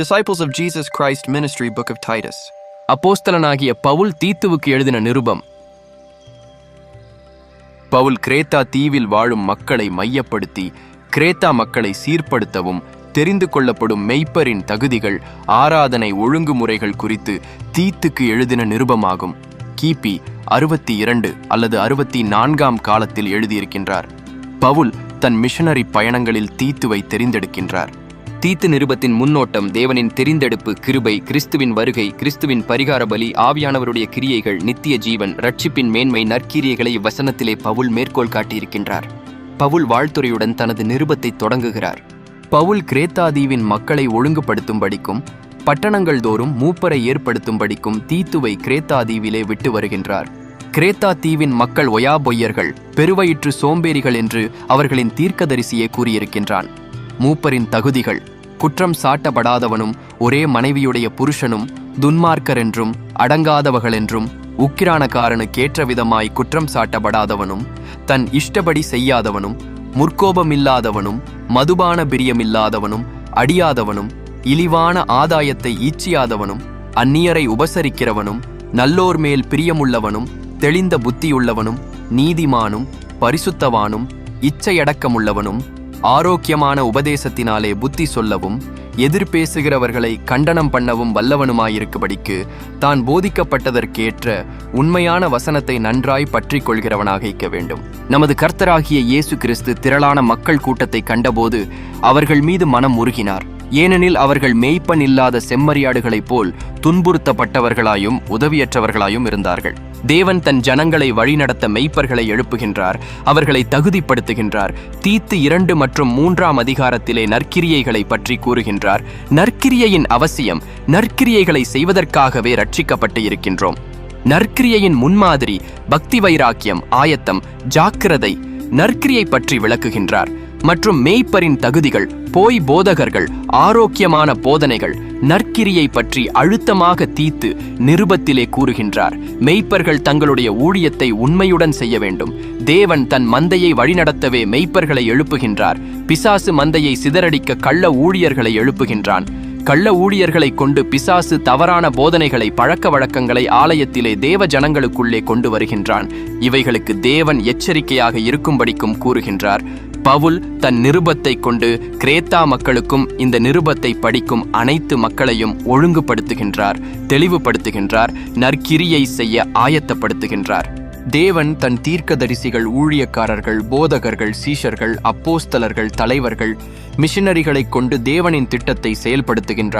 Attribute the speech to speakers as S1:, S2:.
S1: Disciples of Jesus Christ Ministry Book of Titus.
S2: அப்போஸ்தலனாகிய பவுல் தீத்துவுக்கு எழுதின நிருபம் பவுல் கிரேத்தா தீவில் வாழும் மக்களை மையப்படுத்தி கிரேத்தா மக்களை சீர்படுத்தவும் தெரிந்து கொள்ளப்படும் மெய்ப்பரின் தகுதிகள் ஆராதனை ஒழுங்குமுறைகள் குறித்து தீத்துக்கு எழுதின நிருபமாகும் கிபி அறுபத்தி இரண்டு அல்லது அறுபத்தி நான்காம் காலத்தில் எழுதியிருக்கின்றார் பவுல் தன் மிஷனரி பயணங்களில் தீத்துவை தெரிந்தெடுக்கின்றார் தீத்து நிருபத்தின் முன்னோட்டம் தேவனின் தெரிந்தெடுப்பு கிருபை கிறிஸ்துவின் வருகை கிறிஸ்துவின் பரிகார பலி ஆவியானவருடைய கிரியைகள் நித்திய ஜீவன் ரட்சிப்பின் மேன்மை நற்கிரியைகளை இவ்வசனத்திலே பவுல் மேற்கோள் காட்டியிருக்கின்றார். பவுல் வாழ்த்துறையுடன் தனது நிருபத்தை தொடங்குகிறார். பவுல் கிரேத்தாதீவின் மக்களை ஒழுங்குபடுத்தும்படிக்கும் பட்டணங்கள் தோறும் மூப்பரை ஏற்படுத்தும்படிக்கும் தீத்துவை கிரேத்தாதீவிலே விட்டு வருகின்றார். கிரேத்தா தீவின் மக்கள் ஒயா பொய்யர்கள் பெருவயிற்று சோம்பேறிகள் என்று அவர்களின் தீர்க்கதரிசியே கூறியிருக்கின்றான். மூப்பரின் தகுதிகள். குற்றம் சாட்டப்படாதவனும் ஒரே மனைவியுடைய புருஷனும் துன்மார்க்கர் என்றும் அடங்காதவர்கள் என்றும் உக்கிரானக்காரனுக்கேற்ற விதமாய் குற்றம் சாட்டப்படாதவனும் தன் இஷ்டப்படி செய்யாதவனும் முற்கோபமில்லாதவனும் மதுபான பிரியமில்லாதவனும் அடியாதவனும் இழிவான ஆதாயத்தை ஈச்சியாதவனும் அந்நியரை உபசரிக்கிறவனும் நல்லோர் மேல் பிரியமுள்ளவனும் தெளிந்த புத்தியுள்ளவனும் நீதிமானும் பரிசுத்தவானும் இச்சையடக்கமுள்ளவனும் ஆரோக்கியமான உபதேசத்தினாலே புத்தி சொல்லவும் எதிர்பேசுகிறவர்களை கண்டனம் பண்ணவும் வல்லவனுமாயிருக்குபடிக்கு தான் போதிக்கப்பட்டதற்கேற்ற உண்மையான வசனத்தை நன்றாய் பற்றிக் கொள்கிறவனாக இருக்க வேண்டும். நமது கர்த்தராகிய இயேசு கிறிஸ்து திரளான மக்கள் கூட்டத்தை கண்டபோது அவர்கள் மீது மனம் உருகினார். ஏனெனில் அவர்கள் மெய்ப்பன் இல்லாத செம்மறியாடுகளைப் போல் துன்புறுத்தப்பட்டவர்களாயும் உதவியற்றவர்களாயும் இருந்தார்கள். தேவன் தன் ஜனங்களை வழிநடத்த மெய்ப்பர்களை எழுப்புகின்றார் அவர்களை தகுதிப்படுத்துகின்றார் தீத்து இரண்டு மற்றும் மூன்றாம் அதிகாரத்திலே நற்கிரியைகளை பற்றி கூறுகின்றார். நற்கிரியையின் அவசியம் நற்கிரியைகளை செய்வதற்காகவே ரட்சிக்கப்பட்டு இருக்கின்றோம். நற்கிரியையின் முன்மாதிரி பக்தி வைராக்கியம் ஆயத்தம் ஜாக்கிரதை நற்கிரியை பற்றி விளக்குகின்றார். மற்றும் மேய்ப்பரின் தகுதிகள் போய் போதகர்கள் ஆரோக்கியமான போதனைகள் நற்கிரியை பற்றி அழுத்தமாக தீத்து நிருபத்திலே கூறுகின்றார். மெய்ப்பர்கள் தங்களுடைய ஊழியத்தை உண்மையுடன் செய்ய வேண்டும். தேவன் தன் மந்தையை வழிநடத்தவே மெய்ப்பர்களை எழுப்புகின்றார். பிசாசு மந்தையை சிதறடிக்க கள்ள ஊழியர்களை எழுப்புகின்றான். கள்ள ஊழியர்களைக் கொண்டு பிசாசு தவறான போதனைகளை பழக்க வழக்கங்களை ஆலயத்திலே தேவ ஜனங்களுக்குள்ளே கொண்டு வருகின்றான். இவைகளுக்கு தேவன் எச்சரிக்கையாக இருக்கும்படிக்கும் கூறுகின்றார். பவுல் தன் நிருபத்தை கொண்டு கிரேத்தா மக்களுக்கும் இந்த நிருபத்தை படிக்கும் அனைத்து மக்களையும் ஒழுங்குபடுத்துகின்றார் தெளிவுபடுத்துகின்றார் நற்கிரியை செய்ய ஆயத்தப்படுத்துகின்றார். தேவன் தன் தீர்க்கதரிசிகள் ஊழியக்காரர்கள் போதகர்கள் சீஷர்கள் அப்போஸ்தலர்கள் தலைவர்கள் மிஷினரிகளைக் கொண்டு தேவனின் திட்டத்தை செயல்படுத்துகின்றார்.